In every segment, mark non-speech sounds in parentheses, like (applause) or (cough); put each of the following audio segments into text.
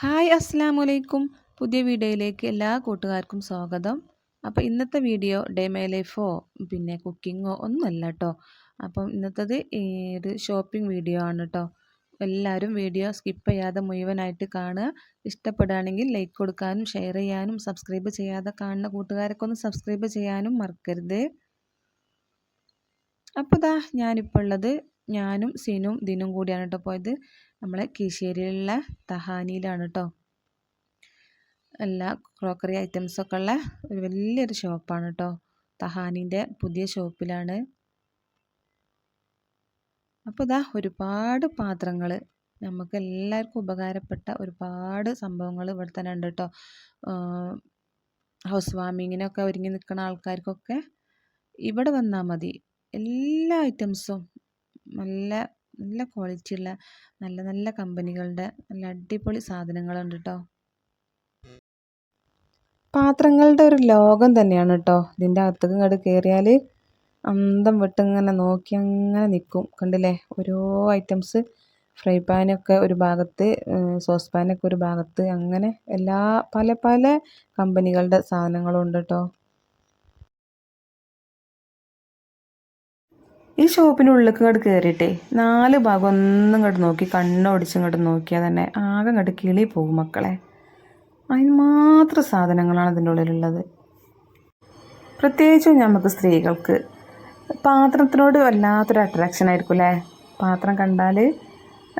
Hi അസ്സാം പുതിയ വീഡിയോയിലേക്ക് എല്ലാ കൂട്ടുകാർക്കും സ്വാഗതം. അപ്പോൾ ഇന്നത്തെ വീഡിയോ ഡേ മൈ ലൈഫോ പിന്നെ കുക്കിങ്ങോ ഒന്നുമല്ല കേട്ടോ അപ്പം ഇന്നത്തത് ഒരു ഷോപ്പിംഗ് വീഡിയോ ആണ് കേട്ടോ എല്ലാവരും വീഡിയോ സ്കിപ്പ് ചെയ്യാതെ മുഴുവനായിട്ട് കാണുക. ഇഷ്ടപ്പെടുകയാണെങ്കിൽ ലൈക്ക് കൊടുക്കാനും ഷെയർ ചെയ്യാനും സബ്സ്ക്രൈബ് ചെയ്യാതെ കാണുന്ന കൂട്ടുകാരൊക്കെ ഒന്ന് സബ്സ്ക്രൈബ് ചെയ്യാനും മറക്കരുത്. അപ്പോൾ ഇതാ ഞാനിപ്പോൾ ഉള്ളത് ഞാനും സിനും ദിനും കൂടിയാണ് കേട്ടോ പോയത്. നമ്മളെ കീശ്ശേരിയിലുള്ള തഹാനിയിലാണ് കേട്ടോ എല്ലാ ക്രോക്കറി ഐറ്റംസൊക്കെ ഉള്ള ഒരു വലിയൊരു ഷോപ്പാണ് കേട്ടോ തഹാനീന്റെ പുതിയ ഷോപ്പിലാണ്. അപ്പോൾ ഇതാ ഒരുപാട് പാത്രങ്ങൾ നമുക്ക് എല്ലാവർക്കും ഉപകാരപ്പെട്ട ഒരുപാട് സംഭവങ്ങൾ ഇവിടെ തന്നെ ഉണ്ട് കേട്ടോ ഹൗസ് വാമിങ്ങിനൊക്കെ ഒരുങ്ങി നിൽക്കുന്ന ആൾക്കാർക്കൊക്കെ ഇവിടെ വന്നാൽ മതി. എല്ലാ ഐറ്റംസും നല്ല നല്ല ക്വാളിറ്റി ഉള്ള നല്ല നല്ല കമ്പനികളുടെ നല്ല അടിപൊളി സാധനങ്ങളുണ്ട് കേട്ടോ പാത്രങ്ങളുടെ ഒരു ലോകം തന്നെയാണ് കേട്ടോ ഇതിന്റെ അകത്തേക്ക് ഇങ്ങോട്ട് കയറിയാൽ അന്തം വിട്ടിങ്ങനെ നോക്കി അങ്ങനെ നിൽക്കും കണ്ടില്ലേ? ഓരോ ഐറ്റംസ് ഫ്രൈ പാനൊക്കെ ഒരു ഭാഗത്ത് സോസ് പാനൊക്കെ ഒരു ഭാഗത്ത് അങ്ങനെ എല്ലാ പല പല കമ്പനികളുടെ സാധനങ്ങളും ഉണ്ട് കേട്ടോ ഈ ഷോപ്പിന്റെ ഉള്ളിലേക്ക് ഇങ്ങോട്ട് കയറിയിട്ടേ നാല് ഭാഗം ഒന്നും ഇങ്ങോട്ട് നോക്കി കണ്ണോടിച്ച് ഇങ്ങോട്ട് നോക്കിയാൽ തന്നെ ആകെ ഇങ്ങോട്ട് കിളി പോകും മക്കളെ. അതിന് മാത്രം സാധനങ്ങളാണ് ഇതിന്റെ ഉള്ളിലുള്ളത്. പ്രത്യേകിച്ചും നമുക്ക് സ്ത്രീകൾക്ക് പാത്രത്തിനോട് വല്ലാത്തൊരു അട്രാക്ഷൻ ആയിരിക്കും അല്ലേ പാത്രം കണ്ടാൽ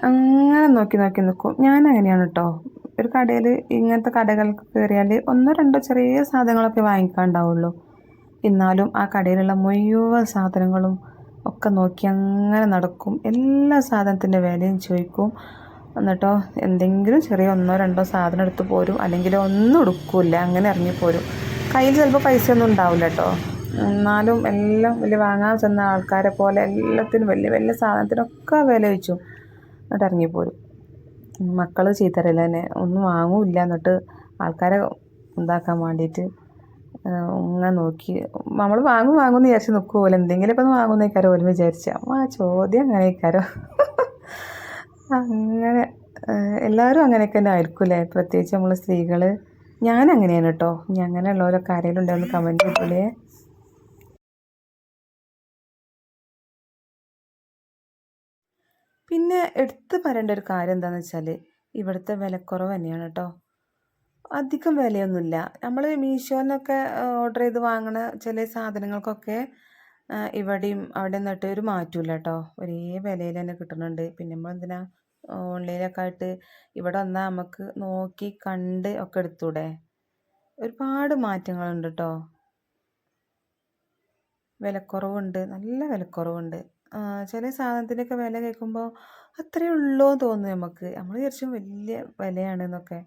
അങ്ങനെ നോക്കി നോക്കി നിൽക്കും ഞാൻ അങ്ങനെയാണ് കേട്ടോ ഒരു കടയിൽ ഇങ്ങനത്തെ കടകൾക്ക് കയറിയാൽ ഒന്നോ രണ്ടോ ചെറിയ സാധനങ്ങളൊക്കെ വാങ്ങിക്കാണ്ടാവുള്ളൂ. എന്നാലും ആ കടയിലുള്ള മുഴുവൻ സാധനങ്ങളും ഒക്കെ നോക്കി അങ്ങനെ നടക്കും. എല്ലാ സാധനത്തിന്റെ വിലയും ചോദിക്കും. എന്നിട്ടോ എന്തെങ്കിലും ചെറിയ ഒന്നോ രണ്ടോ സാധനം എടുത്ത് പോരും. അല്ലെങ്കിൽ ഒന്നും എടുക്കില്ല. അങ്ങനെ ഇറങ്ങിപ്പോരും കയ്യിൽ ചിലപ്പോൾ പൈസ ഒന്നും ഉണ്ടാവില്ല കേട്ടോ. എന്നാലും എല്ലാം വലിയ വാങ്ങാൻ ചെന്ന ആൾക്കാരെ പോലെ എല്ലാത്തിനും വലിയ വലിയ സാധനത്തിനൊക്കെ വില വെച്ചു എന്നിട്ട് ഇറങ്ങിപ്പോരും മക്കൾ ചീത്തറിയില്ല തന്നെ. ഒന്നും വാങ്ങൂല്ല എന്നിട്ട് ആൾക്കാരെ ഉണ്ടാക്കാൻ വേണ്ടിയിട്ട്. ഇങ്ങനെ നോക്കി. നമ്മൾ വാങ്ങും വാങ്ങും എന്ന് വിചാരിച്ച് നിൽക്കുമല്ലോ ഇപ്പം വാങ്ങുന്ന കാരോ ഓലും വിചാരിച്ച ആ ചോദ്യം അങ്ങനെ ഇക്കാരോ (laughs) അങ്ങനെ എല്ലാവരും അങ്ങനെയൊക്കെ തന്നെ ആയിരിക്കൂലേ പ്രത്യേകിച്ച് നമ്മൾ സ്ത്രീകൾ ഞാൻ അങ്ങനെയാണ് കേട്ടോ ഇനി അങ്ങനെയുള്ളവരൊക്കെ ആരെങ്കിലും ഉണ്ടാവുന്ന കമന്റ് ചെയ്തോളേ പിന്നെ എടുത്ത് പറയേണ്ട ഒരു കാര്യം എന്താണെന്ന് വെച്ചാൽ ഇവിടുത്തെ വിലക്കുറവ് തന്നെയാണ് കേട്ടോ അധികം വിലയൊന്നുമില്ല. നമ്മൾ മീഷോന്നൊക്കെ ഓർഡർ ചെയ്ത് വാങ്ങണ ചില സാധനങ്ങൾക്കൊക്കെ ഇവിടെയും അവിടെ നിന്നിട്ട് ഒരു മാറ്റമില്ല കേട്ടോ ഒരേ വിലയിൽ തന്നെ കിട്ടുന്നുണ്ട് പിന്നെ നമ്മൾ എന്തിനാ ഓൺലൈനൊക്കെ ആയിട്ട് ഇവിടെ വന്നാൽ നമുക്ക് നോക്കി കണ്ട് ഒക്കെ എടുത്തൂടെ? ഒരുപാട് മാറ്റങ്ങളുണ്ട് കേട്ടോ വിലക്കുറവുണ്ട്. നല്ല വിലക്കുറവുണ്ട്. ചില സാധനത്തിന്റെയൊക്കെ വില കേൾക്കുമ്പോൾ അത്രയേ ഉള്ളൂ തോന്നുന്നു നമുക്ക് നമ്മൾ വിചാരിച്ചും വലിയ വിലയാണെന്നൊക്കെ.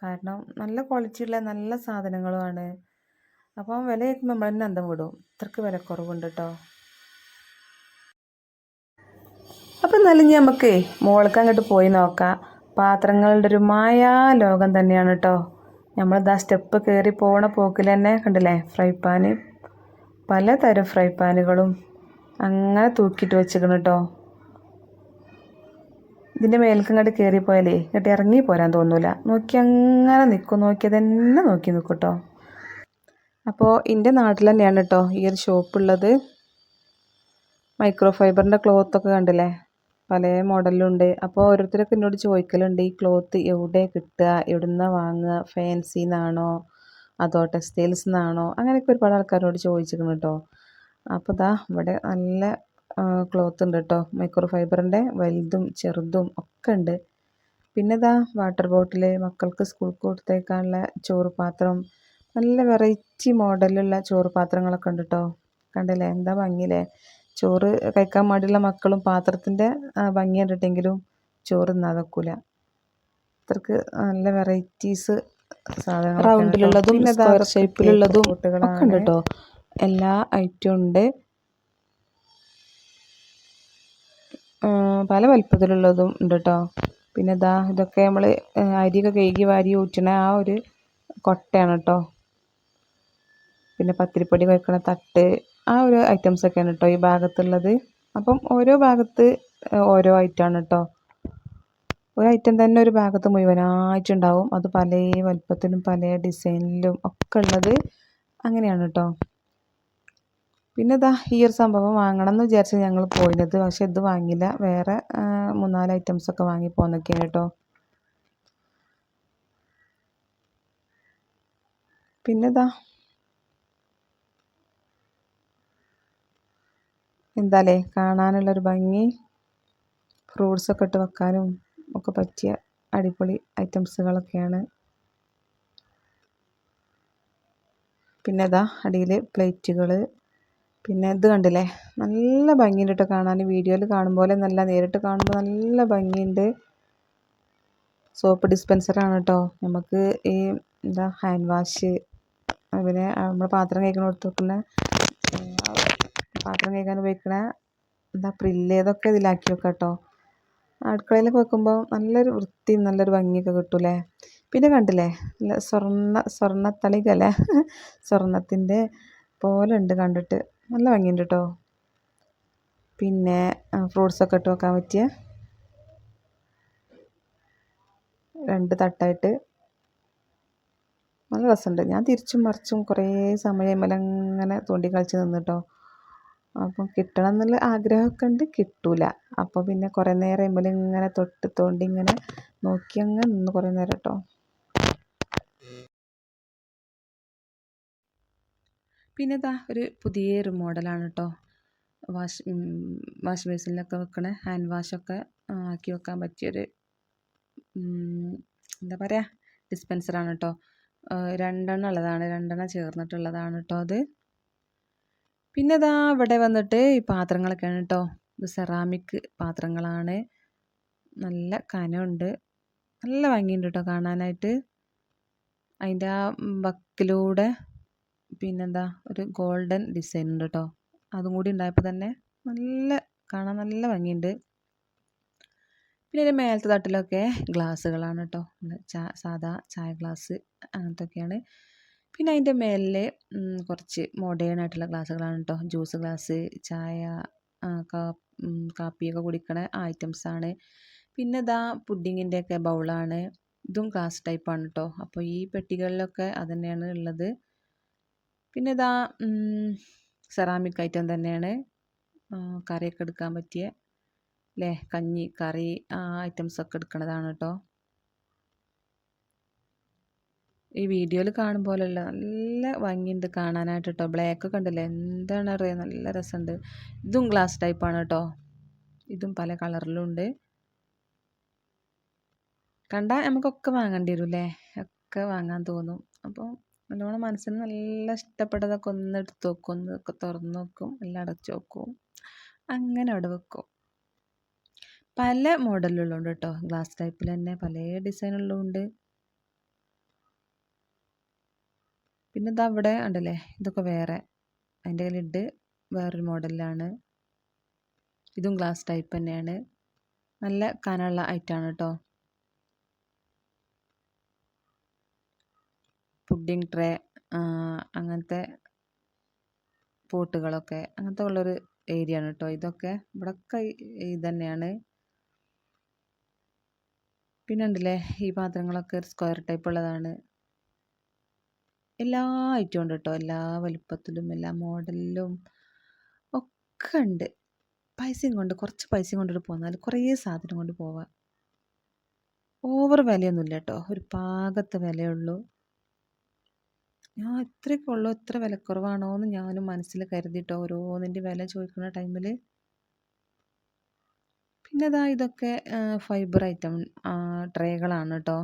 കാരണം നല്ല ക്വാളിറ്റിയുള്ള നല്ല സാധനങ്ങളുമാണ്. അപ്പം വില നമ്മൾ തന്നെ അന്തം വിടും. ഇത്രക്ക് വില കുറവുണ്ട് കേട്ടോ അപ്പം എന്നാലും നമുക്ക് മോൾക്ക് അങ്ങോട്ട് പോയി നോക്കാം. പാത്രങ്ങളുടെ ഒരു മായാ ലോകം തന്നെയാണ് കേട്ടോ നമ്മളിതാ സ്റ്റെപ്പ് കയറി പോണ പോക്കിൽ തന്നെ കണ്ടില്ലേ? ഫ്രൈ പാന് പലതരം ഫ്രൈ പാനുകളും അങ്ങനെ തൂക്കിയിട്ട് വെച്ചിരിക്കണം കേട്ടോ ഇതിന്റെ മേൽക്ക് കയറിപ്പോയാലേ ഇങ്ങോട്ട് ഇറങ്ങി പോരാൻ തോന്നൂല. നോക്കി അങ്ങനെ നിൽക്കും നോക്കിയത് തന്നെ നോക്കി നിൽക്കും കേട്ടോ അപ്പോൾ എന്റെ നാട്ടിൽ തന്നെയാണ് കേട്ടോ ഈ ഒരു ഷോപ്പുള്ളത് മൈക്രോ ഫൈബറിന്റെ ക്ലോത്തൊക്കെ കണ്ടില്ലേ? പല മോഡലുണ്ട് അപ്പോൾ ഓരോരുത്തരൊക്കെ എന്നോട് ചോദിക്കലുണ്ട് ഈ ക്ലോത്ത് എവിടെ കിട്ടുക? എവിടുന്ന വാങ്ങുക? ഫാൻസി നിന്നാണോ അതോ ടെക്സ്റ്റൈൽസ് നിന്നാണോ അങ്ങനെയൊക്കെ ഒരുപാട് ആൾക്കാരോട് ചോദിച്ചിരുന്നു കേട്ടോ അപ്പോൾ ഇതാ ഇവിടെ നല്ല ക്ലോത്ത് ഉണ്ട് കേട്ടോ മൈക്രോ ഫൈബറിന്റെ വലുതും ചെറുതും ഒക്കെ ഉണ്ട്. പിന്നെ ഇതാ വാട്ടർ ബോട്ടിൽ മക്കൾക്ക് സ്കൂൾ കൊടുത്തേക്കാനുള്ള ചോറ് പാത്രം. നല്ല വെറൈറ്റി മോഡലുള്ള ചോറ് പാത്രങ്ങളൊക്കെ ഉണ്ട് കേട്ടോ കണ്ടില്ലേ? എന്താ ഭംഗിയില്ലേ? ചോറ് കഴിക്കാൻ വേണ്ടിയുള്ള മക്കളും പാത്രത്തിന്റെ ഭംഗി കണ്ടിട്ടെങ്കിലും ചോറ് തിന്നാതെക്കൂല അത്രയ്ക്ക് നല്ല വെറൈറ്റീസ് സാധനങ്ങൾ റൗണ്ടിലുള്ളതും സ്ക്വയർ ഷേപ്പിലുള്ളതും കുട്ടികളാണ് ഉണ്ട് കേട്ടോ എല്ലാ ഐറ്റവും ഉണ്ട്. പല വലിപ്പത്തിലുള്ളതും ഉണ്ട് കേട്ടോ പിന്നെ ഇതാ ഇതൊക്കെ നമ്മൾ അരിയൊക്കെ കഴുകി വാരി ഊറ്റണ ആ ഒരു കൊട്ടയാണ് കേട്ടോ പിന്നെ പത്തിരിപ്പൊടി വയ്ക്കണ തട്ട് ആ ഒരു ഐറ്റംസ് ഒക്കെയാണ് കേട്ടോ ഈ ഭാഗത്തുള്ളത്. അപ്പം ഓരോ ഭാഗത്ത് ഓരോ ഐറ്റമാണ് കേട്ടോ ഒരു ഐറ്റം തന്നെ ഒരു ഭാഗത്ത് മുഴുവനായിട്ടുണ്ടാവും. അത് പല വലുപ്പത്തിലും പല ഡിസൈനിലും ഒക്കെ ഉള്ളത് അങ്ങനെയാണ് കേട്ടോ പിന്നെ ഇതാ ഈ ഒരു സംഭവം വാങ്ങണം എന്ന് വിചാരിച്ച് ഞങ്ങൾ പോയിരുന്നത് പക്ഷെ ഇത് വാങ്ങില്ല വേറെ മൂന്നാൽ ഐറ്റംസ് ഒക്കെ വാങ്ങി പോന്നൊക്കെയാണ് കേട്ടോ പിന്നെ എന്താലേ കാണാനുള്ളൊരു ഭംഗി ഫ്രൂട്ട്സൊക്കെ ഇട്ട് വെക്കാനും ഒക്കെ പറ്റിയ അടിപൊളി ഐറ്റംസുകളൊക്കെയാണ് പിന്നെ ഇതാ അടിയിൽ പ്ലേറ്റുകൾ പിന്നെ ഇത് കണ്ടില്ലേ? നല്ല ഭംഗിയുണ്ട് കേട്ടോ കാണാൻ വീഡിയോയിൽ കാണുമ്പോൾ നല്ല നേരിട്ട് കാണുമ്പോൾ നല്ല ഭംഗിയുണ്ട്. സോപ്പ് ഡിസ്പെൻസറാണ് കേട്ടോ. നമുക്ക് ഈ എന്താ ഹാൻഡ് വാഷ് പിന്നെ നമ്മൾ പാത്രം കഴിക്കണ വെക്കുന്ന പാത്രം കഴിക്കാൻ ഉപയോഗിക്കണ എന്താ പ്രില്ല് ഇതൊക്കെ ഇതിലാക്കി വെക്കാം കേട്ടോ. അടുക്കളയിലൊക്കെ വെക്കുമ്പോൾ നല്ലൊരു വൃത്തിയും നല്ലൊരു ഭംഗിയൊക്കെ കിട്ടൂലേ പിന്നെ കണ്ടില്ലേ? സ്വർണ സ്വർണത്തളികല്ലേ സ്വർണത്തിന്റെ പോലെ ഉണ്ട് കണ്ടിട്ട്. നല്ല ഭംഗിയുണ്ട് കേട്ടോ പിന്നെ ഫ്രൂട്ട്സൊക്കെ ഇട്ട് വെക്കാൻ പറ്റിയ രണ്ട് തട്ടായിട്ട് നല്ല രസമുണ്ട്. ഞാൻ തിരിച്ചും മറിച്ചും കുറേ സമയം അങ്ങനെ തോണ്ടി കളിച്ച് നിന്നിട്ടോ അപ്പം കിട്ടണം എന്നുള്ള ആഗ്രഹമൊക്കെ ഉണ്ട് കിട്ടൂല. അപ്പോൾ പിന്നെ കുറേ നേരം ഇമ്മലിങ്ങനെ തൊട്ട് തോണ്ടി ഇങ്ങനെ നോക്കി അങ്ങ് നിന്ന് കുറേ നേരം കേട്ടോ പിന്നെ ഇതാ ഒരു പുതിയ പുതിയൊരു മോഡലാണ് കേട്ടോ വാഷ് വാഷ് ബേസിനിലൊക്കെ വെക്കണ ഹാൻഡ് വാഷൊക്കെ ആക്കി വെക്കാൻ പറ്റിയൊരു എന്താ പറയുക ഡിസ്പെൻസറാണ് കേട്ടോ രണ്ടെണ്ണം ഉള്ളതാണ് രണ്ടെണ്ണം ചേർന്നിട്ടുള്ളതാണ് കേട്ടോ അത്. പിന്നെ ഇതാ ഇവിടെ വന്നിട്ട് ഈ പാത്രങ്ങളൊക്കെയാണ് കേട്ടോ ഇത് സെറാമിക് പാത്രങ്ങളാണ്. നല്ല കനമുണ്ട് നല്ല ഭംഗിയുണ്ട് കേട്ടോ കാണാനായിട്ട്. അതിന്റെ ആ വക്കിലൂടെ പിന്നെന്താ ഒരു ഗോൾഡൻ ഡിസൈൻ ഉണ്ട് കേട്ടോ അതും കൂടി ഉണ്ടായപ്പോൾ തന്നെ നല്ല കാണാൻ നല്ല ഭംഗിയുണ്ട്. പിന്നെ ഇതിന്റെ മേലത്തെ തട്ടിലൊക്കെ ഗ്ലാസ്സുകളാണ് കേട്ടോ ചാ സാധാ ചായ ഗ്ലാസ് അങ്ങനത്തെയൊക്കെയാണ് പിന്നെ അതിന്റെ മേലിൽ കുറച്ച് മോഡേൺ ആയിട്ടുള്ള ഗ്ലാസ്സുകളാണ് കേട്ടോ ജ്യൂസ് ഗ്ലാസ് ചായ കാപ്പിയൊക്കെ കുടിക്കണ ഐറ്റംസാണ് പിന്നെ ഇതാ പുഡിങ്ങിന്റെയൊക്കെ ബൗളാണ് ഇതും ഗ്ലാസ് ടൈപ്പാണ് കേട്ടോ അപ്പോൾ ഈ പെട്ടികളിലൊക്കെ അത് തന്നെയാണ് ഉള്ളത്. പിന്നെ ഇതാ സെറാമിക് ഐറ്റം തന്നെയാണ്. കറിയൊക്കെ എടുക്കാൻ പറ്റിയ അല്ലേ കഞ്ഞി കറി ഐറ്റംസൊക്കെ എടുക്കുന്നതാണ് കേട്ടോ ഈ വീഡിയോയിൽ കാണും പോലെയല്ല നല്ല ഭംഗിയുണ്ട് കാണാനായിട്ട് കേട്ടോ ബ്ലാക്ക് ഒക്കെ ഉണ്ടല്ലേ എന്താണ് അറിയുക നല്ല രസമുണ്ട്. ഇതും ഗ്ലാസ് ടൈപ്പാണ് കേട്ടോ ഇതും പല കളറിലും ഉണ്ട്. കണ്ടാൽ നമുക്കൊക്കെ വാങ്ങേണ്ടി വരും അല്ലേ ഒക്കെ വാങ്ങാൻ തോന്നും. അപ്പോൾ നല്ലോണം മനസ്സിന് നല്ല ഇഷ്ടപ്പെട്ടതൊക്കെ ഒന്ന് എടുത്ത് വെക്കും. ഒന്ന് തുറന്ന് നോക്കും എല്ലാം അടച്ചു വെക്കും. അങ്ങനെ അവിടെ വെക്കും. പല മോഡലുകളുണ്ട് കേട്ടോ. ഗ്ലാസ് ടൈപ്പിൽ തന്നെ പല ഡിസൈനുള്ളതുണ്ട് പിന്നെ ഇത് അവിടെ ഉണ്ടല്ലേ? ഇതൊക്കെ വേറെ. അതിന്റെ ലിഡ് വേറൊരു മോഡലിലാണ് ഇതും ഗ്ലാസ് ടൈപ്പ് തന്നെയാണ്. നല്ല കനമുള്ള ഐറ്റാണ് കേട്ടോ. പുഡിംഗ് ട്രേ അങ്ങനത്തെ പോട്ടുകളൊക്കെ അങ്ങനത്തെ ഉള്ളൊരു ഏരിയ ആണ് കേട്ടോ ഇതൊക്കെ ഇവിടെയൊക്കെ ഇത് തന്നെയാണ് പിന്നെ ഉണ്ടല്ലേ ഈ പാത്രങ്ങളൊക്കെ ഒരു സ്ക്വയർ ടൈപ്പ് ഉള്ളതാണ്. എല്ലാ ഐറ്റവും ഉണ്ട് കേട്ടോ എല്ലാ വലുപ്പത്തിലും എല്ലാ മോഡലിലും ഒക്കെ ഉണ്ട്. പൈസയും കൊണ്ട് കുറച്ച് പൈസയും കൊണ്ടിട്ട് പോന്നാൽ കുറേ സാധനം കൊണ്ട് പോവാം. ഓവർ വിലയൊന്നുമില്ല കേട്ടോ ഒരു പാകത്തെ വിലയുള്ളൂ ഞാൻ ഇത്രയൊക്കെ ഉള്ളൂ. ഇത്ര വിലക്കുറവാണോ എന്ന് ഞാനും മനസ്സിൽ കരുതിട്ടോ ഓരോന്നിന്റെ വില ചോദിക്കുന്ന ടൈമിൽ. പിന്നെ ഇതാ ഇതൊക്കെ ഫൈബർ ഐറ്റം ട്രേകളാണ് കേട്ടോ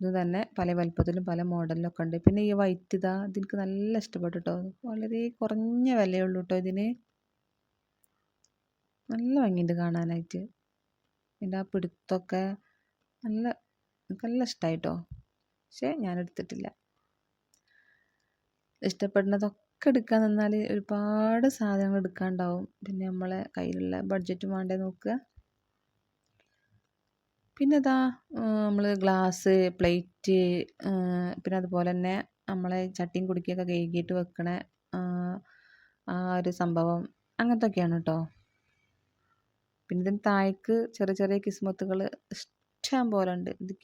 ഇത് തന്നെ പല വലുപ്പത്തിലും പല മോഡലിലൊക്കെ ഉണ്ട്. പിന്നെ ഈ വൈറ്റ് ഇതാ ഇതെനിക്ക് നല്ല ഇഷ്ടപ്പെട്ടു കേട്ടോ വളരെ കുറഞ്ഞ വിലയുള്ളൂ കേട്ടോ ഇതിന്. നല്ല ഭംഗിയുണ്ട് കാണാനായിട്ട്. ഇതിന്റെ ആ പിടുത്തൊക്കെ നല്ല നല്ല ഇഷ്ടമായി കേട്ടോ പക്ഷേ ഞാൻ എടുത്തിട്ടില്ല. ഇഷ്ടപ്പെടുന്നതൊക്കെ എടുക്കാൻ നിന്നാൽ ഒരുപാട് സാധനങ്ങൾ എടുക്കാനുണ്ടാവും പിന്നെ നമ്മളെ കയ്യിലുള്ള ബഡ്ജറ്റ് വേണ്ടേ നോക്കുക. പിന്നെ ഇതാ നമ്മൾ ഗ്ലാസ് പ്ലേറ്റ് പിന്നെ അതുപോലെ തന്നെ നമ്മളെ ചട്ടിയും കുടുക്കിയൊക്കെ കഴുകിയിട്ട് വെക്കണ ആ ഒരു സംഭവം അങ്ങനത്തൊക്കെയാണ് കേട്ടോ പിന്നെ ഇതിന് താഴേക്ക് ചെറിയ ചെറിയ കിസ്മത്തുകൾ ഇഷ്ടം പോലെ ഉണ്ട്. ഇത്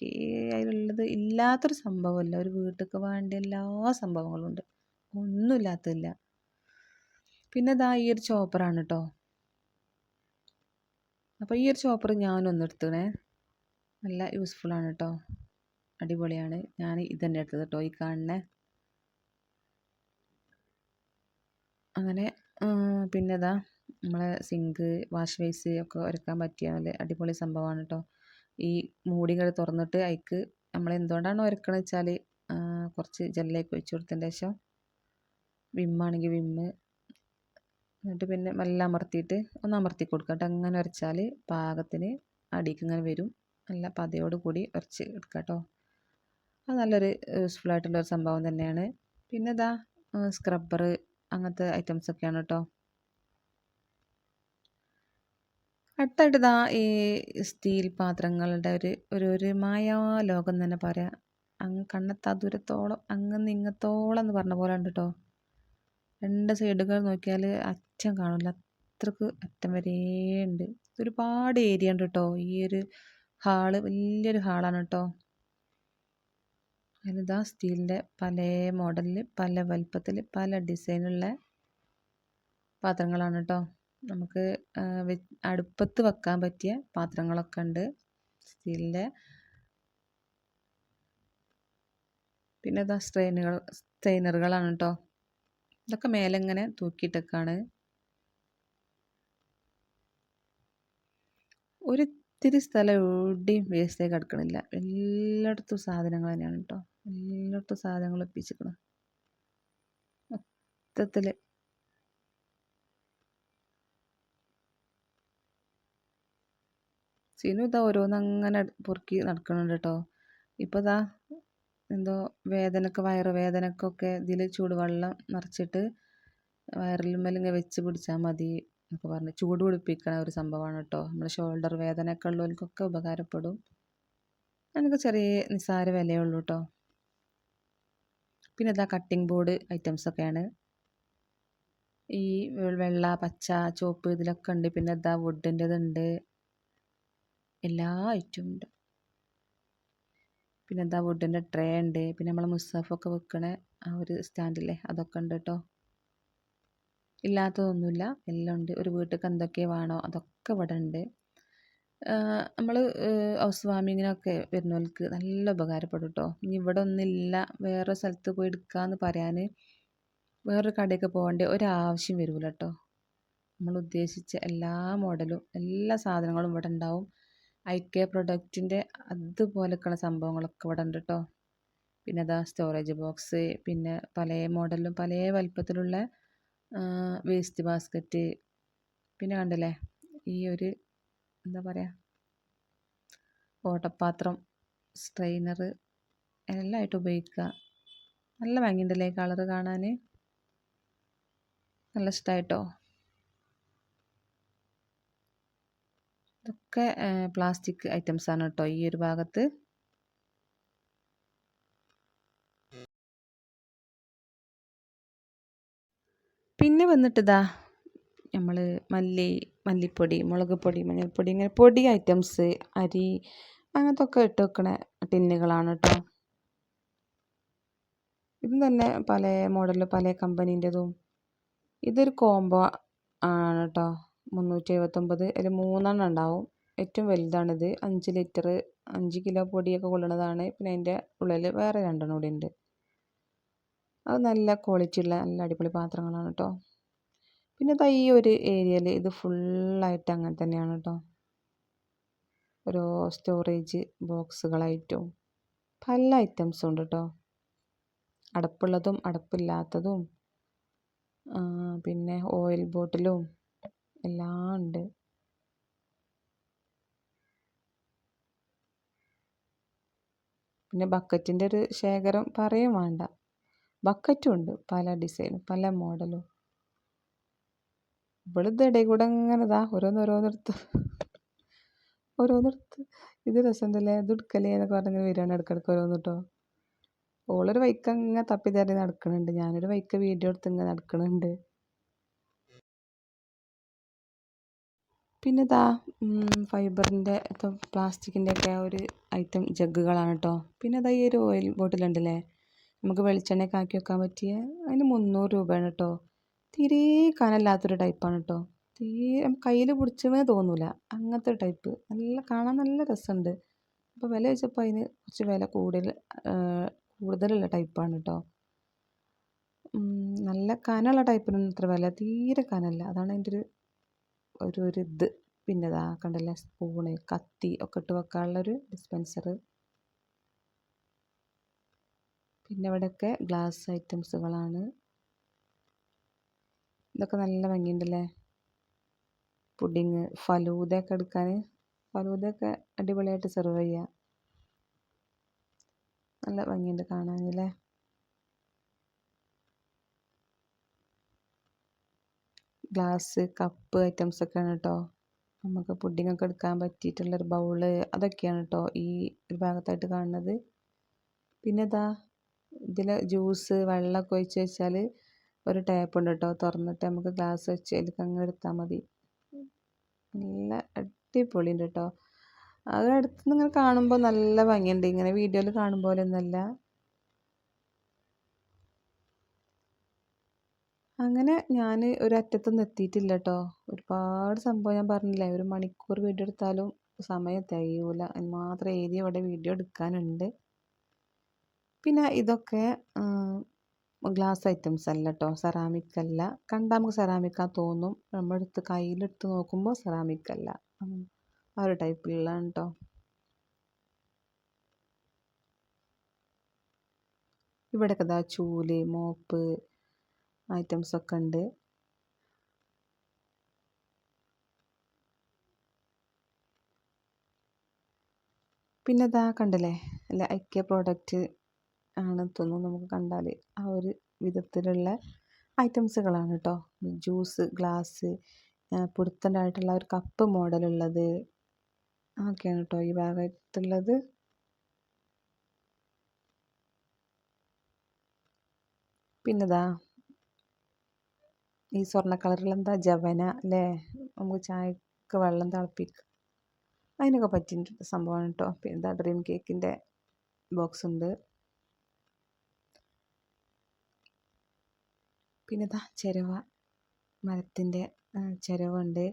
അതിലുള്ളത് ഇല്ലാത്തൊരു സംഭവമല്ല. ഒരു വീട്ടിലേക്ക് വേണ്ട എല്ലാ സംഭവങ്ങളും ഉണ്ട്. ഒന്നും ഇല്ലാത്തതില്ല പിന്നെ ഇതാ ഈ ഒരു ചോപ്പറാണ് കേട്ടോ അപ്പോൾ ഈ ഒരു ചോപ്പർ ഞാനൊന്ന് എടുത്തണേ. നല്ല യൂസ്ഫുള്ളാണ് കേട്ടോ അടിപൊളിയാണ്. ഞാൻ ഇതന്നെ എടുത്തത് കേട്ടോ ഈ കാണുന്നേ. അങ്ങനെ പിന്നെ ഇതാ നമ്മളെ സിങ്ക് വാഷ് ബേസ് ഒക്കെ ഒരുക്കാൻ പറ്റിയ നല്ല അടിപൊളി സംഭവമാണ് കേട്ടോ ഈ മൂടികൾ തുറന്നിട്ട് അതിക്ക് നമ്മൾ എന്തുകൊണ്ടാണ് ഒരുക്കണമെന്ന് വെച്ചാൽ കുറച്ച് ജെല്ലേക്ക് ഒഴിച്ച് കൊടുത്തതിന്റെ ശേഷം വിമ്മാണെങ്കിൽ വിമ്മ്. എന്നിട്ട് പിന്നെ മെല്ലെ അമർത്തിയിട്ട് ഒന്ന് അമർത്തി കൊടുക്കുക. കേട്ടോ. അങ്ങനെ ഉരച്ചാൽ പാകത്തിന് അടിക്ക് ഇങ്ങനെ വരും. നല്ല പതയോട് കൂടി ഉരച്ച് എടുക്കുക കേട്ടോ. അത് നല്ലൊരു യൂസ്ഫുൾ ആയിട്ടുള്ള ഒരു സംഭവം തന്നെയാണ്. പിന്നെ ഇതാ സ്ക്രബ്ബർ അങ്ങനത്തെ ഐറ്റംസ് ഒക്കെയാണ് കേട്ടോ. അടുത്തായിട്ട് ഇതാ ഈ സ്റ്റീൽ പാത്രങ്ങളുടെ ഒരു ഒരു ഒരു മായാ ലോകം തന്നെ പറയാം. അങ്ങ് കണ്ണെത്താ ദൂരത്തോളം അങ്ങ് ഇങ്ങത്തോളം എന്ന് പറഞ്ഞ പോലെ ഉണ്ട് കേട്ടോ. രണ്ട് സൈഡുകൾ നോക്കിയാൽ അറ്റം കാണില്ല അത്രയ്ക്ക് അറ്റം വരെ ഉണ്ട് ഒരുപാട് ഏരിയ ഉണ്ട് കേട്ടോ ഈ ഒരു ഹാൾ വലിയൊരു ഹാളാണ് കേട്ടോ അതിലിതാ സ്റ്റീലിന്റെ പല മോഡലിൽ പല വലുപ്പത്തിൽ പല ഡിസൈനുള്ള പാത്രങ്ങളാണ് കേട്ടോ നമുക്ക് അടുപ്പത്ത് വെക്കാൻ പറ്റിയ പാത്രങ്ങളൊക്കെ ഉണ്ട് സ്റ്റീലിന്റെ പിന്നെ ഇതാ സ്ട്രെയിനുകൾ സ്ട്രെയിനറുകളാണ് കേട്ടോ ഇതൊക്കെ മേലെ ഇങ്ങനെ തൂക്കിയിട്ടൊക്കെയാണ് ഒരു ഒത്തിരി സ്ഥലം എവിടെയും വേസ്റ്റായി കിടക്കണില്ല. എല്ലായിടത്തും സാധനങ്ങൾ തന്നെയാണ് കേട്ടോ എല്ലായിടത്തും സാധനങ്ങൾ ഒപ്പിച്ചിരിക്കണം. മൊത്തത്തിൽ സിനു ഇതാ ഓരോന്നങ്ങനെ പൊറുക്കി നടക്കുന്നുണ്ട് കേട്ടോ ഇപ്പോൾ ഇതാ എന്തോ വേദനക്ക് വയറ് വേദനക്കൊക്കെ ഇതിൽ ചൂടുവെള്ളം നിറച്ചിട്ട് വയറിലുമ്മേൽ ഇങ്ങനെ വെച്ച് പിടിച്ചാൽ മതി എന്നൊക്കെ പറഞ്ഞ്. ചൂട് പിടിപ്പിക്കണ ഒരു സംഭവമാണ് കേട്ടോ. നമ്മുടെ ഷോൾഡർ വേദനയൊക്കെ ഉള്ളവർക്കൊക്കെ ഉപകാരപ്പെടും. അതിനൊക്കെ ചെറിയ നിസ്സാര വിലയേ ഉള്ളൂ കേട്ടോ. പിന്നെ ഇതാ കട്ടിംഗ് ബോർഡ് ഐറ്റംസ് ഒക്കെയാണ്. ഈ വെള്ള പച്ച ചുവപ്പ് ഇതിലൊക്കെ ഉണ്ട്. പിന്നെ ഇതാ വുഡിന്റെതുണ്ട് എല്ലാ ഐറ്റവും ഉണ്ട്. പിന്നെ എന്താ വുഡിന്റെ ട്രേ ഉണ്ട് പിന്നെ നമ്മൾ മുസാഫൊക്കെ വെക്കണ ആ ഒരു സ്റ്റാൻഡില്ലേ അതൊക്കെ ഉണ്ട് കേട്ടോ ഇല്ലാത്തതൊന്നുമില്ല എല്ലാം ഉണ്ട് ഒരു വീട്ടിലേക്ക് എന്തൊക്കെ വേണോ അതൊക്കെ ഇവിടെ ഉണ്ട് നമ്മൾ ഹൗസ് വാമിങ്ങിനൊക്കെ വരുന്നവർക്ക് നല്ല ഉപകാരപ്പെടും കേട്ടോ ഇനി ഇവിടെ ഒന്നുമില്ല വേറെ സ്ഥലത്ത് പോയി എടുക്കാമെന്ന് പറയാൻ വേറൊരു കടയൊക്കെ പോകേണ്ട ഒരാവശ്യം വരില്ല കേട്ടോ നമ്മൾ ഉദ്ദേശിച്ച എല്ലാ മോഡലും എല്ലാ സാധനങ്ങളും ഇവിടെ ഉണ്ടാവും ഐ കെ പ്രൊഡക്റ്റിന്റെ അതുപോലൊക്കെയുള്ള സംഭവങ്ങളൊക്കെ ഇവിടെ ഉണ്ട് കേട്ടോ പിന്നെ അതാ സ്റ്റോറേജ് ബോക്സ് പിന്നെ പല മോഡലും പല വലിപ്പത്തിലുള്ള വേസ്റ്റ് ബാസ്ക്കറ്റ് പിന്നെ കണ്ടല്ലേ ഈ ഒരു എന്താ പറയുക ഓട്ടപ്പാത്രം സ്ട്രെയിനർ എല്ലാമായിട്ട് ഉപയോഗിക്കുക. നല്ല ഭംഗിയുണ്ടല്ലേ കളറ് കാണാൻ? നല്ല ഇഷ്ടമായിട്ടോ? ഇതൊക്കെ പ്ലാസ്റ്റിക് ഐറ്റംസ് ആണ് കേട്ടോ ഈ ഒരു ഭാഗത്ത്. പിന്നെ വന്നിട്ട് ഇതാ നമ്മൾ മല്ലി മല്ലിപ്പൊടി മുളക് പൊടി മഞ്ഞൾപ്പൊടി ഇങ്ങനെ പൊടി ഐറ്റംസ് അരി അങ്ങനത്തെ ഒക്കെ ഇട്ട് വെക്കണ ടിന്നുകളാണ് കേട്ടോ ഇതും തന്നെ പല മോഡലിൽ പല കമ്പനീന്റെതും. ഇതൊരു കോംബോ ആണ് കേട്ടോ മുന്നൂറ്റി എഴുപത്തൊമ്പത് അതിൽ മൂന്നെണ്ണം ഉണ്ടാവും. ഏറ്റവും വലുതാണിത്. അഞ്ച് ലിറ്റർ അഞ്ച് കിലോ പൊടിയൊക്കെ കൊള്ളുന്നതാണ്. പിന്നെ അതിന്റെ ഉള്ളിൽ വേറെ രണ്ടെണ്ണം കൂടി ഉണ്ട്. അത് നല്ല ക്വാളിറ്റി ഉള്ള നല്ല അടിപൊളി പാത്രങ്ങളാണ് കേട്ടോ പിന്നെ ഇതാ ഈ ഒരു ഏരിയയിൽ ഇത് ഫുള്ളായിട്ട് അങ്ങനെ തന്നെയാണ് കേട്ടോ ഓരോ സ്റ്റോറേജ് ബോക്സുകളായിട്ടും പല ഐറ്റംസും ഉണ്ട് കേട്ടോ അടപ്പുള്ളതും അടപ്പില്ലാത്തതും പിന്നെ ഓയിൽ ബോട്ടിലും എല്ലാം ഉണ്ട്. പിന്നെ ബക്കറ്റിന്റെ ഒരു ശേഖരം പറയും വേണ്ട. ബക്കറ്റും ഉണ്ട്. പല ഡിസൈനും പല മോഡലും ഇവളിത് ഇടയിൽ കൂടെ അങ്ങനെ ഇതാ ഓരോന്നോരോന്നെടുത്ത്. ഓരോന്നെടുത്ത്. ഇത് രസം തല്ലേ ഇത് എടുക്കലേ എന്നൊക്കെ പറഞ്ഞിങ്ങനെ വരികയാണ് ഇടയ്ക്കിടയ്ക്ക് ഓരോന്ന് ഓളൊരു വൈക്ക് അങ്ങനെ തപ്പി തരി നടക്കുന്നുണ്ട് ഞാനൊരു വൈക്ക് വീഡിയോ എടുത്ത് ഇങ്ങനെ നടക്കുന്നുണ്ട് പിന്നെ ഇതാ ഫൈബറിന്റെ പ്ലാസ്റ്റിക്കിന്റെ ഒക്കെ ഒരു ഐറ്റം ജഗ്ഗുകളാണ് കേട്ടോ പിന്നെ ഇതാ ഈ ഒരു ഓയിൽ ബോട്ടിലുണ്ടല്ലേ നമുക്ക് വെളിച്ചെണ്ണയൊക്കെ ആക്കി വെക്കാൻ പറ്റിയ അതിന് മുന്നൂറ് രൂപയാണ് കേട്ടോ തീരെ കനല്ലാത്തൊരു ടൈപ്പാണ് കേട്ടോ തീരെ കയ്യിൽ പിടിച്ചവേ തോന്നൂല. അങ്ങനത്തെ ഒരു ടൈപ്പ് നല്ല കാണാൻ നല്ല രസമുണ്ട്. അപ്പോൾ വില വെച്ചപ്പോൾ അതിന് കുറച്ച് വില കൂടുതൽ കൂടുതലുള്ള ടൈപ്പാണ് കേട്ടോ നല്ല കനമുള്ള ടൈപ്പിനൊന്നും ഇത്ര വില തീരെ കനമല്ല. അതാണ് അതിന്റെ ഒരു ഒരു ഒരു ഇത്. പിന്നെ ഇതാ കണ്ടല്ലേ സ്പൂണ് കത്തി ഒക്കെ ഇട്ട് വെക്കാനുള്ളൊരു ഡിസ്പെൻസർ പിന്നെ ഇവിടെയൊക്കെ ഗ്ലാസ് ഐറ്റംസുകളാണ് ഇതൊക്കെ നല്ല ഭംഗിയുണ്ടല്ലേ? പുഡിങ് ഫലൂദയൊക്കെ എടുക്കാൻ ഫലൂദയൊക്കെ അടിപൊളിയായിട്ട് സെർവ് ചെയ്യാം. നല്ല ഭംഗിയുണ്ട് കാണാനല്ലേ ഗ്ലാസ് കപ്പ് ഐറ്റംസ് ഒക്കെയാണ് കേട്ടോ നമുക്ക് പുഡിങ്ങൊക്കെ എടുക്കാൻ പറ്റിയിട്ടുള്ളൊരു ബൗൾ അതൊക്കെയാണ് കേട്ടോ ഈ ഒരു ഭാഗത്തായിട്ട് കാണുന്നത്. പിന്നെ ഇതാ ഇതിൽ ജ്യൂസ് വെള്ളമൊക്കെ ഒഴിച്ച് വെച്ചാൽ ഒരു ടാപ്പ് ഉണ്ട് കേട്ടോ തുറന്നിട്ട് നമുക്ക് ഗ്ലാസ് വെച്ച് അതിലേക്ക് അങ്ങ് എടുത്താൽ മതി. നല്ല അടിപൊളിയുണ്ട് കേട്ടോ അത് അടുത്തുനിന്ന് ഇങ്ങനെ കാണുമ്പോൾ നല്ല ഭംഗിയുണ്ട്. ഇങ്ങനെ വീഡിയോയിൽ കാണുമ്പോൾ പോലെ അങ്ങനെ ഞാൻ ഒരറ്റത്തൊന്നും എത്തിയിട്ടില്ല കേട്ടോ ഒരുപാട് സംഭവം ഞാൻ പറഞ്ഞില്ലേ ഒരു മണിക്കൂർ വീഡിയോ എടുത്താലും സമയം തികയൂല. അതിന് ഏരിയ ഇവിടെ വീഡിയോ എടുക്കാനുണ്ട്. പിന്നെ ഇതൊക്കെ ഗ്ലാസ് ഐറ്റംസ് അല്ല കേട്ടോ സെറാമിക് അല്ല. കണ്ടാൽ നമുക്ക് സെറാമിക്കാ തോന്നും. നമ്മളെടുത്ത് കയ്യിലെടുത്ത് നോക്കുമ്പോൾ സെറാമിക് അല്ല. ആ ഒരു ടൈപ്പിലുള്ളതാണ് കേട്ടോ ഇവിടെയൊക്കെ ഇതാ ചൂൽ മോപ്പ് ഐറ്റംസൊക്കെ ഉണ്ട്. പിന്നെ ഇതാ കണ്ടല്ലേ? അല്ല ഐക്യ പ്രോഡക്റ്റ് ആണ് തോന്നുന്നു നമുക്ക് കണ്ടാൽ ആ ഒരു വിധത്തിലുള്ള ഐറ്റംസുകളാണ് കേട്ടോ ജ്യൂസ് ഗ്ലാസ് പുടുത്തന്റായിട്ടുള്ള ഒരു കപ്പ് മോഡലുള്ളത്. ഒക്കെയാണ് കേട്ടോ ഈ ഭാഗത്തുള്ളത്. പിന്നെതാ ഈ സ്വർണ കളറിലെന്താ? ജവന അല്ലേ? നമുക്ക് ചായക്ക് വെള്ളം തിളപ്പിക്കുക അതിനൊക്കെ പറ്റിയ സംഭവമാണ് കേട്ടോ. പിന്നെ എന്താ ഡ്രീം കേക്കിന്റെ ബോക്സ് ഉണ്ട്. പിന്നെ ഇതാ ചിരവ മരത്തിന്റെ ചിരവുണ്ട്.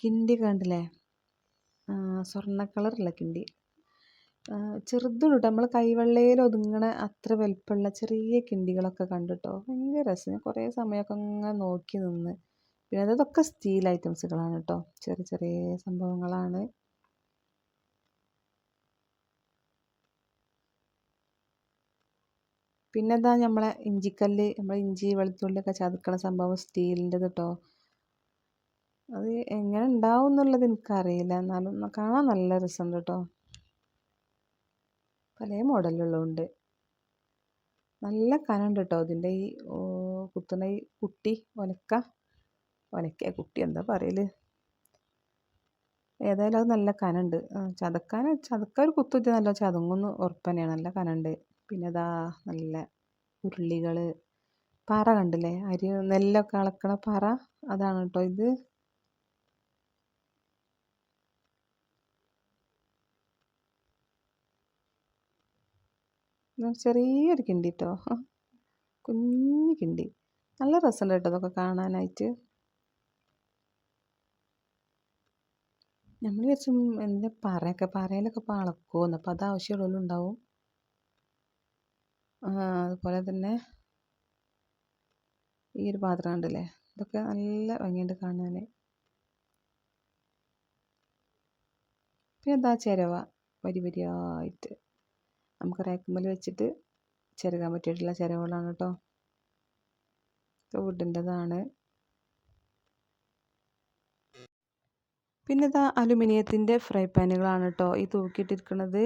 കിണ്ടി കണ്ടില്ലേ? സ്വർണ കളറുള്ള കിണ്ടി. ചെറുതുള്ളൂ കേട്ടോ നമ്മൾ കൈവെള്ളയിൽ ഒതുങ്ങണ അത്ര വലിപ്പമുള്ള ചെറിയ കിണ്ടികളൊക്കെ കണ്ടിട്ടോ? ഭയങ്കര രസം. കുറേ സമയമൊക്കെ അങ്ങനെ നോക്കി നിന്ന്. പിന്നെ അതൊക്കെ സ്റ്റീൽ ഐറ്റംസുകളാണ് കേട്ടോ. ചെറിയ ചെറിയ സംഭവങ്ങളാണ്. പിന്നെ എന്താ നമ്മളെ ഇഞ്ചിക്കല്ല് നമ്മൾ ഇഞ്ചി വെളുത്തുള്ളിയൊക്കെ ചതുക്കണ സംഭവം സ്റ്റീലിന്റെത് കേട്ടോ അത് എങ്ങനെ ഉണ്ടാവും എന്നുള്ളത് എനിക്കറിയില്ല. എന്നാലും കാണാൻ നല്ല രസമുണ്ട് കേട്ടോ പല മോഡലുകളുണ്ട് നല്ല കനമുണ്ട് കേട്ടോ അതിന്റെ ഈ കുത്തുന്ന ഈ കുട്ടി ഒലക്ക ഒലക്ക കുട്ടി എന്താ പറയൽ? ഏതായാലും അത് നല്ല കനമുണ്ട് ചതക്കാൻ ചതക്കാൻ ഒരു കുത്തുറ്റി നല്ല ചതങ്ങുന്ന് ഉറപ്പന്നെയാണ് നല്ല കനമുണ്ട് പിന്നെ ഇതാ നല്ല ഉരുളികൾ പാറ കണ്ടില്ലേ? അരി നെല്ലൊക്കെ അളക്കണ പാറ? അതാണ് കേട്ടോ ഇത്. ചെറിയൊരു കിണ്ടി കേട്ടോ കുഞ്ഞു കിണ്ടി. നല്ല രസമുണ്ട് കേട്ടോ അതൊക്കെ കാണാനായിട്ട്. നമ്മൾ വിചാരിച്ചു എന്താ പറയൊക്കെ പറയലൊക്കെ ഇപ്പോൾ അളക്കുമെന്ന് അപ്പോൾ അത് ആവശ്യമുള്ളവരുണ്ടാവും അതുപോലെ തന്നെ ഈ ഒരു പാത്രം ഉണ്ടല്ലേ ഇതൊക്കെ നല്ല ഭംഗിയുണ്ട് കാണാൻ പിന്നെ എന്താ ചിരവ വരി വരിയായിട്ട്. നമുക്ക് റാക്കുമ്മൽ വെച്ചിട്ട് ചെറുകാൻ പറ്റിയിട്ടുള്ള ചിരവുകളാണ് കേട്ടോ വുഡിന്റെതാണ്. പിന്നെ ഇതാ അലുമിനിയത്തിന്റെ ഫ്രൈ പാനുകളാണ് കേട്ടോ ഈ തൂക്കിയിട്ടിരിക്കുന്നത്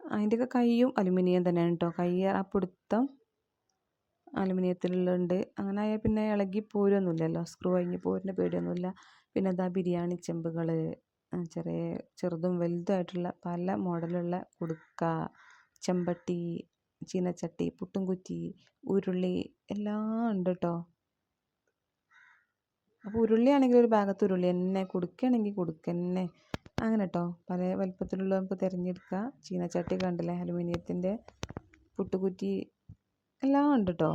അതിന്റെയൊക്കെ കൈയും അലുമിനിയം തന്നെയാണ് കേട്ടോ കൈ ആ പിടുത്തം അലുമിനിയത്തിലുള്ളുണ്ട്. അങ്ങനെ ആയാൽ പിന്നെ ഇളകി പോരൊന്നുമില്ലല്ലോ. സ്ക്രൂ കഴിഞ്ഞ് പോരിന്റെ പേടിയൊന്നുമില്ല. പിന്നെ ഇതാ ബിരിയാണി ചെമ്പുകൾ ചെറിയ ചെറുതും വലുതുമായിട്ടുള്ള പല മോഡലുള്ള കുടുക്ക ചെമ്പട്ടി ചീനച്ചട്ടി പുട്ടുംകുറ്റി ഉരുളി എല്ലാം ഉണ്ട് കേട്ടോ അപ്പോൾ ഉരുളിയാണെങ്കിൽ ഒരു ഭാഗത്ത് ഉരുളി തന്നെ കൊടുക്കുകയാണെങ്കിൽ കൊടുക്കുക തന്നെ. അങ്ങനെ കേട്ടോ പല വലുപ്പത്തിലുള്ള നമുക്ക് തിരഞ്ഞെടുക്കുക ചീനച്ചട്ടി കണ്ടില്ലേ? അലുമിനിയത്തിന്റെ പുട്ടുകുറ്റി എല്ലാം ഉണ്ട് കേട്ടോ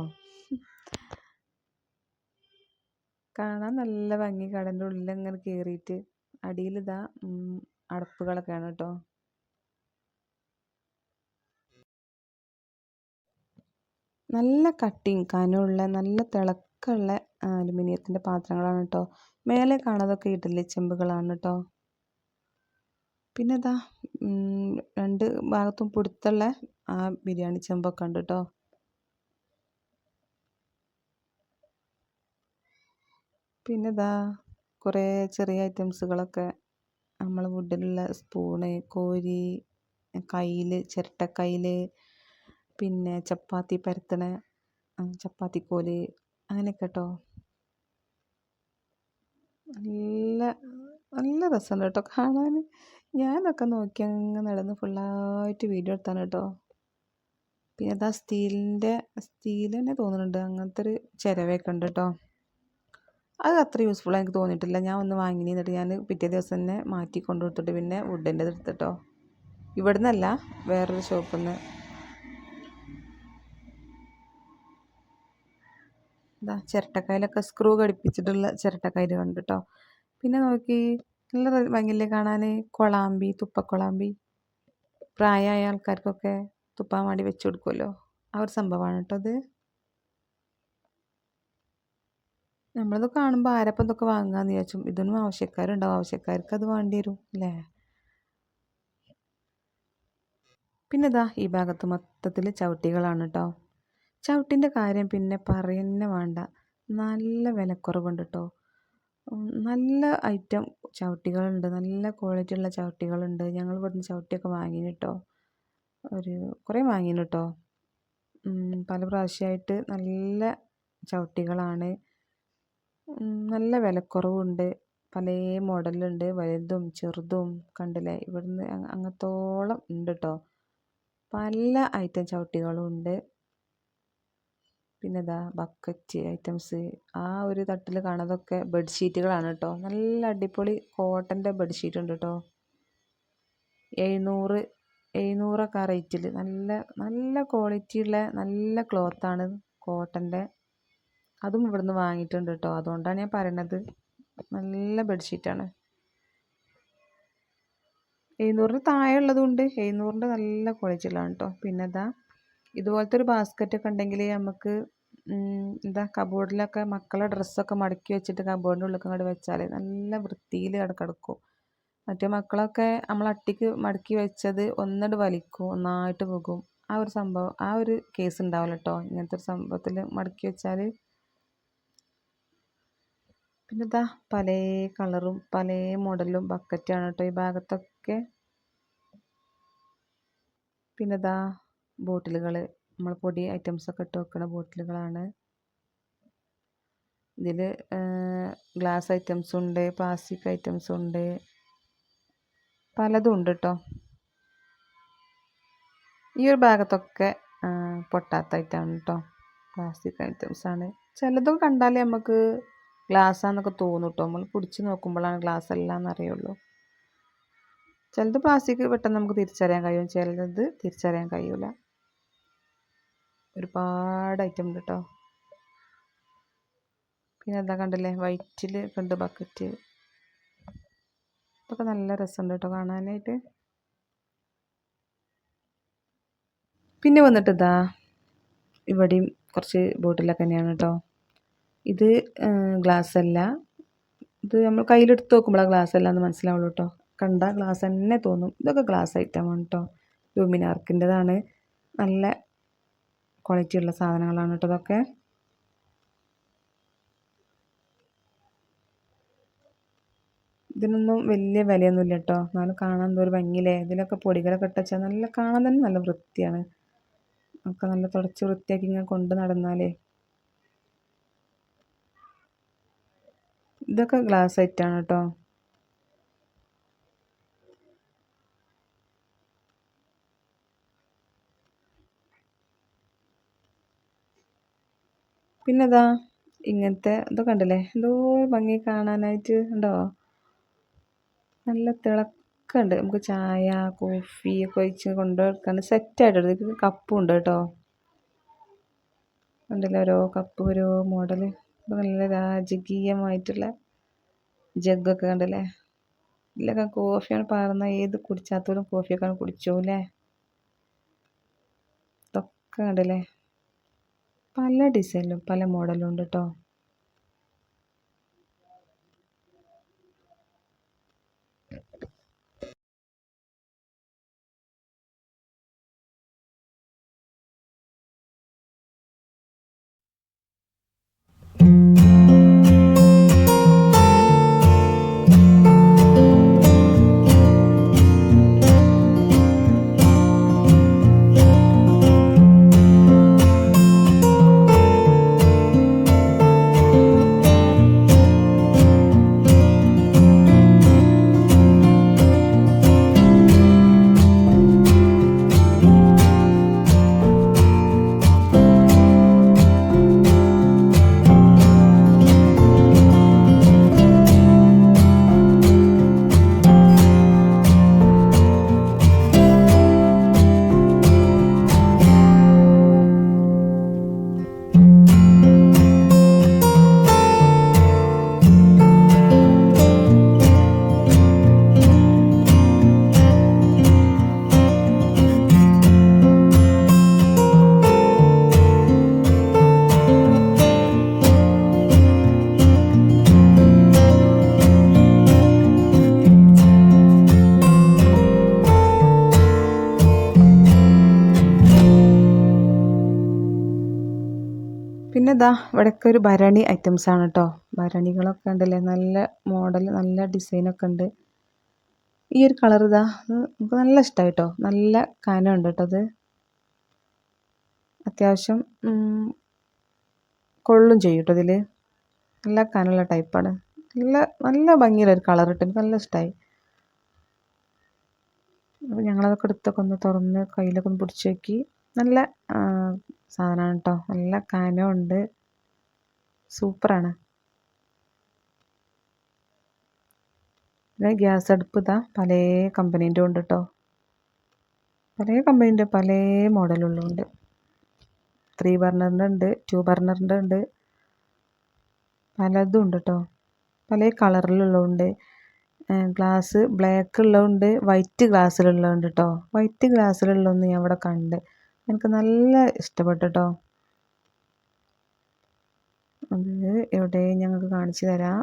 കാണാൻ നല്ല ഭംഗി. കടന്റെ ഉള്ളിൽ അങ്ങനെ കയറിയിട്ട് അടിയിലിതാ അടപ്പുകളൊക്കെയാണ് കേട്ടോ. നല്ല കട്ടിങ് കനമുള്ള നല്ല തിളക്കമുള്ള അലുമിനിയത്തിന്റെ പാത്രങ്ങളാണ് കേട്ടോ മേലെ കാണാതൊക്കെ ഇഡ്ഡലി ചെമ്പുകളാണ് കേട്ടോ പിന്നെ ഇതാ രണ്ട് ഭാഗത്തും പുടുത്തുള്ള ആ ബിരിയാണി ചെമ്പൊക്കെ ഉണ്ട് കേട്ടോ പിന്നെ ഇതാ കുറേ ചെറിയ ഐറ്റംസുകളൊക്കെ. നമ്മൾ വുഡിലുള്ള സ്പൂണ് കോരി കയ്യിൽ ചിരട്ടക്കയ്യിൽ പിന്നെ ചപ്പാത്തി പരത്തണ ചപ്പാത്തിക്കോൽ അങ്ങനെയൊക്കെ കേട്ടോ നല്ല നല്ല രസമുണ്ട് കേട്ടോ കാണാൻ ഞാനൊക്കെ നോക്കി അങ്ങ് നടന്ന് ഫുള്ളായിട്ട് വീഡിയോ എടുത്താണ് കേട്ടോ. പിന്നെ അതാ സ്റ്റീലിന്റെ സ്റ്റീൽ തന്നെ തോന്നുന്നുണ്ട് അങ്ങനത്തെ ഒരു ചിരവയൊക്കെ ഉണ്ട് കേട്ടോ. അത് അത്ര യൂസ്ഫുൾ എനിക്ക് തോന്നിയിട്ടില്ല. ഞാൻ ഒന്ന് വാങ്ങി എന്നിട്ട് ഞാൻ പിറ്റേ ദിവസം തന്നെ മാറ്റി കൊണ്ടു കൊടുത്തിട്ട് പിന്നെ വുഡിന്റെ എടുത്തിട്ടോ ഇവിടുന്നല്ല വേറൊരു ഷോപ്പിൽ നിന്ന് ഇതാ ചിരട്ടക്കയിലൊക്കെ സ്ക്രൂ ഘടിപ്പിച്ചിട്ടുള്ള ചിരട്ടക്കയിൽ കണ്ടു കേട്ടോ പിന്നെ നോക്കി നല്ല ഭംഗിയില്ലേ കാണാൻ കൊളാമ്പി തുപ്പക്കൊളാമ്പി. പ്രായമായ ആൾക്കാർക്കൊക്കെ തുപ്പാൻ വേണ്ടി വെച്ച് കൊടുക്കുമല്ലോ ആ ഒരു സംഭവമാണ് കേട്ടോ അത് നമ്മളത് കാണുമ്പോൾ ആരപ്പം ഇതൊക്കെ വാങ്ങാന്ന് വിചാരിച്ചു. ഇതൊന്നും ആവശ്യക്കാരുണ്ടാവും. ആവശ്യക്കാർക്ക് അത് വേണ്ടി വരും അല്ലേ? പിന്നെ ഇതാ ഈ ഭാഗത്ത് മൊത്തത്തിൽ ചവിട്ടികളാണ് കേട്ടോ. ചവിട്ടിന്റെ കാര്യം പിന്നെ പറയുന്നേ വേണ്ട. നല്ല വിലക്കുറവുണ്ട് കേട്ടോ നല്ല ഐറ്റം ചവിട്ടികളുണ്ട്. നല്ല ക്വാളിറ്റി ഉള്ള ചവിട്ടികളുണ്ട്. ഞങ്ങൾ ഇവിടുന്ന് ചവിട്ടിയൊക്കെ വാങ്ങിന് കേട്ടോ ഒരു കുറേ വാങ്ങിന് കേട്ടോ പല പ്രാവശ്യമായിട്ട് നല്ല ചവിട്ടികളാണ്. നല്ല വിലക്കുറവുണ്ട്. പല മോഡലുണ്ട് വലുതും ചെറുതും കണ്ടില്ലേ? ഇവിടുന്ന് അങ്ങത്തോളം ഉണ്ട് കേട്ടോ പല ഐറ്റം ചവിട്ടികളും ഉണ്ട് പിന്നെ ഇതാ ബക്കറ്റ് ഐറ്റംസ് ആ ഒരു തട്ടിൽ കാണതൊക്കെ ബെഡ്ഷീറ്റുകളാണ് കേട്ടോ നല്ല അടിപൊളി കോട്ടന്റെ ബെഡ്ഷീറ്റ് ഉണ്ട് കേട്ടോ എഴുന്നൂറ് എഴുന്നൂറൊക്കെ ആ റേറ്റിൽ നല്ല നല്ല ക്വാളിറ്റിയുള്ള നല്ല ക്ലോത്താണ് കോട്ടന്റെ അതും ഇവിടുന്ന് വാങ്ങിയിട്ടുണ്ട് കേട്ടോ അതുകൊണ്ടാണ് ഞാൻ പറയണത്. നല്ല ബെഡ്ഷീറ്റാണ് എഴുന്നൂറിന് താഴെ ഉള്ളതുകൊണ്ട് എഴുന്നൂറിന്റെ നല്ല ക്വാളിറ്റി ഉള്ളതാണ് കേട്ടോ പിന്നെ ഇതാ ഇതുപോലത്തെ ഒരു ബാസ്ക്കറ്റ് ഒക്കെ ഉണ്ടെങ്കിൽ നമുക്ക് എന്താ കബോർഡിലൊക്കെ മക്കളെ ഡ്രസ്സൊക്കെ മടക്കി വെച്ചിട്ട് കബോർഡിന്റെ ഉള്ളിൽ അങ്ങോട്ട് വെച്ചാൽ നല്ല വൃത്തിയിൽ കിടക്കും. മറ്റേ മക്കളൊക്കെ നമ്മൾ അട്ടിക്ക് മടക്കി വെച്ചത് ഒന്നിട്ട് വലിക്കും ഒന്നായിട്ട് പോകും. ആ ഒരു സംഭവം ആ ഒരു കേസ് ഉണ്ടാവില്ല കേട്ടോ ഇങ്ങനത്തെ ഒരു സംഭവത്തിൽ മടക്കി വെച്ചാൽ പിന്നെ ഇതാ പല കളറും പല മോഡലും ബക്കറ്റാണ് കേട്ടോ ഈ ഭാഗത്തൊക്കെ. പിന്നെ ഇതാ ബോട്ടിലുകൾ നമ്മൾ പൊടി ഐറ്റംസൊക്കെ ഇട്ട് വെക്കുന്ന ബോട്ടിലുകളാണ്. ഇതിൽ ഗ്ലാസ് ഐറ്റംസും ഉണ്ട് പ്ലാസ്റ്റിക് ഐറ്റംസും ഉണ്ട്. പലതും ഉണ്ട് കേട്ടോ ഈ ഒരു ഭാഗത്തൊക്കെ പൊട്ടാത്ത ഐറ്റമാണ് കേട്ടോ പ്ലാസ്റ്റിക് ഐറ്റംസാണ്. ചിലതൊക്കെ കണ്ടാലേ നമുക്ക് ഗ്ലാസ്സാന്നൊക്കെ തോന്നും കേട്ടോ നമ്മൾ പിടിച്ച് നോക്കുമ്പോഴാണ് ഗ്ലാസ് അല്ല എന്നറിയുള്ളൂ ചിലത് പ്ലാസ്റ്റിക് പെട്ടെന്ന് നമുക്ക് തിരിച്ചറിയാൻ കഴിയും ചിലത് തിരിച്ചറിയാൻ കഴിയില്ല ഒരുപാട് ഐറ്റം ഉണ്ട് കേട്ടോ പിന്നെ എന്താ കണ്ടില്ലേ? വൈറ്റിൽ കണ്ട് ബക്കറ്റ് ഇതൊക്കെ നല്ല രസമുണ്ട് കേട്ടോ കാണാനായിട്ട്. പിന്നെ വന്നിട്ട് ഇതാ ഇവിടെയും കുറച്ച് ബോട്ടിലൊക്കെ തന്നെയാണ് കേട്ടോ ഇത് ഗ്ലാസ് അല്ല. ഇത് നമ്മൾ കയ്യിലെടുത്ത് നോക്കുമ്പോഴാണ് ഗ്ലാസ് അല്ല എന്ന് മനസ്സിലാവുള്ളൂ കേട്ടോ കണ്ട ഗ്ലാസ് തന്നെ തോന്നും. ഇതൊക്കെ ഗ്ലാസ് ഐറ്റമാണ് കേട്ടോ ലൂമിനാർക്കിന്റെതാണ് നല്ല ക്വാളിറ്റി ഉള്ള സാധനങ്ങളാണ് കേട്ടോ ഇതൊക്കെ. ഇതിനൊന്നും വലിയ വിലയൊന്നുമില്ല കേട്ടോ. എന്നാലും കാണാൻ എന്തോ ഒരു ഭംഗിയില്ലേ? ഇതിലൊക്കെ പൊടികളൊക്കെ ഇട്ടുവെച്ചാൽ നല്ല കാണാൻ തന്നെ നല്ല വൃത്തിയാണ്. ഒക്കെ നല്ല തുടച്ച് വൃത്തിയാക്കി ഇങ്ങനെ കൊണ്ട് നടന്നാലേ. ഇതൊക്കെ ഗ്ലാസ് ഐറ്റാണ് കേട്ടോ. പിന്നെതാ ഇങ്ങനത്തെ ഇതൊക്കെ ഉണ്ടല്ലേ എന്തോ ഭംഗി കാണാനായിട്ട് ഉണ്ടോ? നല്ല തിളക്കമുണ്ട് നമുക്ക് ചായ കോഫി ഒക്കെ ഒഴിച്ച് കൊണ്ടുവെക്കാൻ സെറ്റായിട്ടുണ്ട് ഇതിൽ കപ്പും ഉണ്ട് കേട്ടോ. ഉണ്ടല്ലോ ഓരോ കപ്പ് ഓരോ മോഡൽ നല്ല രാജകീയമായിട്ടുള്ള ജഗ്ഗൊക്കെ കണ്ടല്ലേ? ഇതിലൊക്കെ കോഫിയാണ് പാർന്ന. ഏത് കുടിച്ചാത്തോലും കോഫിയൊക്കെ കുടിച്ചോല്ലേ ഇതൊക്കെ കണ്ടല്ലേ? പല ഡിസൈനിലും പല മോഡലും ഉണ്ട് കേട്ടോ ഇവിടെയൊക്കെ ഒരു ഭരണി ഐറ്റംസ് ആണ് കേട്ടോ ഭരണികളൊക്കെ ഉണ്ടല്ലേ? നല്ല മോഡൽ നല്ല ഡിസൈനൊക്കെ ഉണ്ട്. ഈ ഒരു കളർ ഇതാ. നമുക്ക് നല്ല ഇഷ്ടമായി കേട്ടോ നല്ല കനം ഉണ്ട് കേട്ടോ അത്. അത്യാവശ്യം കൊള്ളും ചെയ്യും കേട്ടോ ഇതിൽ നല്ല കനമുള്ള ടൈപ്പാണ് നല്ല നല്ല ഭംഗിയുള്ള ഒരു കളർ ഇട്ട് എനിക്ക് നല്ല ഇഷ്ടമായി അപ്പോൾ ഞങ്ങളതൊക്കെ എടുത്തൊക്കെ ഒന്ന് തുറന്ന് കയ്യിലൊക്കെ ഒന്ന് പിടിച്ച് നോക്കി. നല്ല സാധനമാണ് കേട്ടോ നല്ല കനമുണ്ട്. സൂപ്പറാണ്. ഗ്യാസ് അടുപ്പ് ഇതാ പല കമ്പനീന്റെ ഉണ്ട് കേട്ടോ പല കമ്പനീന്റെ പല മോഡലുള്ളതുണ്ട്. ത്രീ ബർണറിന്റെ ഉണ്ട് ടു ബർണറിന്റെ ഉണ്ട്. പലതും ഉണ്ട് കേട്ടോ പല കളറിലുള്ളതുണ്ട്. ഗ്ലാസ് ബ്ലാക്ക് ഉള്ളതുണ്ട് വൈറ്റ് ഗ്ലാസ്സിലുള്ളതുണ്ട് കേട്ടോ വൈറ്റ് ഗ്ലാസ്സിലുള്ളതൊന്ന് ഞാൻ ഇവിടെ കണ്ട്. എനിക്ക് നല്ല ഇഷ്ടപ്പെട്ടു കേട്ടോ അത് എവിടെ? ഞങ്ങൾക്ക് കാണിച്ചു തരാം.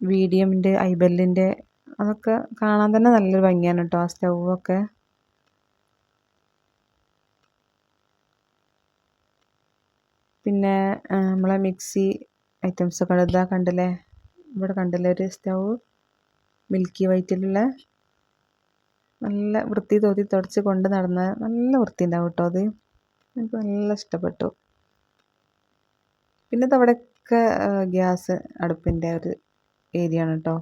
വീഡിയമിന്റെ ഐബെല്ലിന്റെ അതൊക്കെ കാണാൻ തന്നെ നല്ലൊരു ഭംഗിയാണ് കേട്ടോ ആ സ്റ്റൗവൊക്കെ. പിന്നെ നമ്മളെ മിക്സി ഐറ്റംസൊക്കെ ഇതാ കണ്ടില്ലേ? ഇവിടെ കണ്ടില്ലേ ഒരു സ്റ്റൗ? മിൽക്കി വൈറ്റിലുള്ള. നല്ല വൃത്തി തോതി തുടച്ച് കൊണ്ട് നടന്ന നല്ല വൃത്തി ഉണ്ടാവും കേട്ടോ അത്. എനിക്ക് നല്ല ഇഷ്ടപ്പെട്ടു. പിന്നെ അവിടെയൊക്കെ ഗ്യാസ് അടുപ്പിന്റെ ഒരു ഏരിയയാണ് കേട്ടോ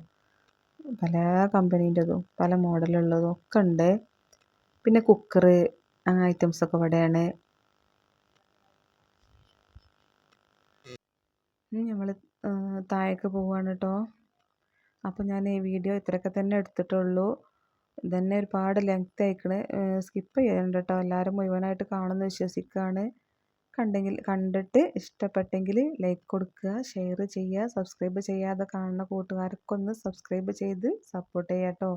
പല കമ്പനീന്റെതും പല മോഡലുള്ളതും ഒക്കെ ഉണ്ട്. പിന്നെ കുക്കർ ആ ഐറ്റംസൊക്കെ ഇവിടെയാണ്. നമ്മൾ താഴേക്ക് പോവുകയാണ് കേട്ടോ അപ്പോൾ ഞാൻ ഈ വീഡിയോ ഇത്രയൊക്കെ തന്നെ എടുത്തിട്ടുള്ളൂ. ഇതന്നെ ഒരുപാട് ലെങ്ത് ആയിക്കണ്. സ്കിപ്പ് ചെയ്യണ്ട കേട്ടോ എല്ലാവരും മുഴുവനായിട്ട് കാണുമെന്ന് വിശ്വസിക്കുകയാണ് കണ്ടെങ്കിൽ കണ്ടിട്ട് ഇഷ്ടപ്പെട്ടെങ്കിൽ ലൈക്ക് കൊടുക്കുക ഷെയർ ചെയ്യുക സബ്സ്ക്രൈബ് ചെയ്യാതെ കാണുന്ന കൂട്ടുകാർക്കൊന്ന് സബ്സ്ക്രൈബ് ചെയ്ത് സപ്പോർട്ട് ചെയ്യാം കേട്ടോ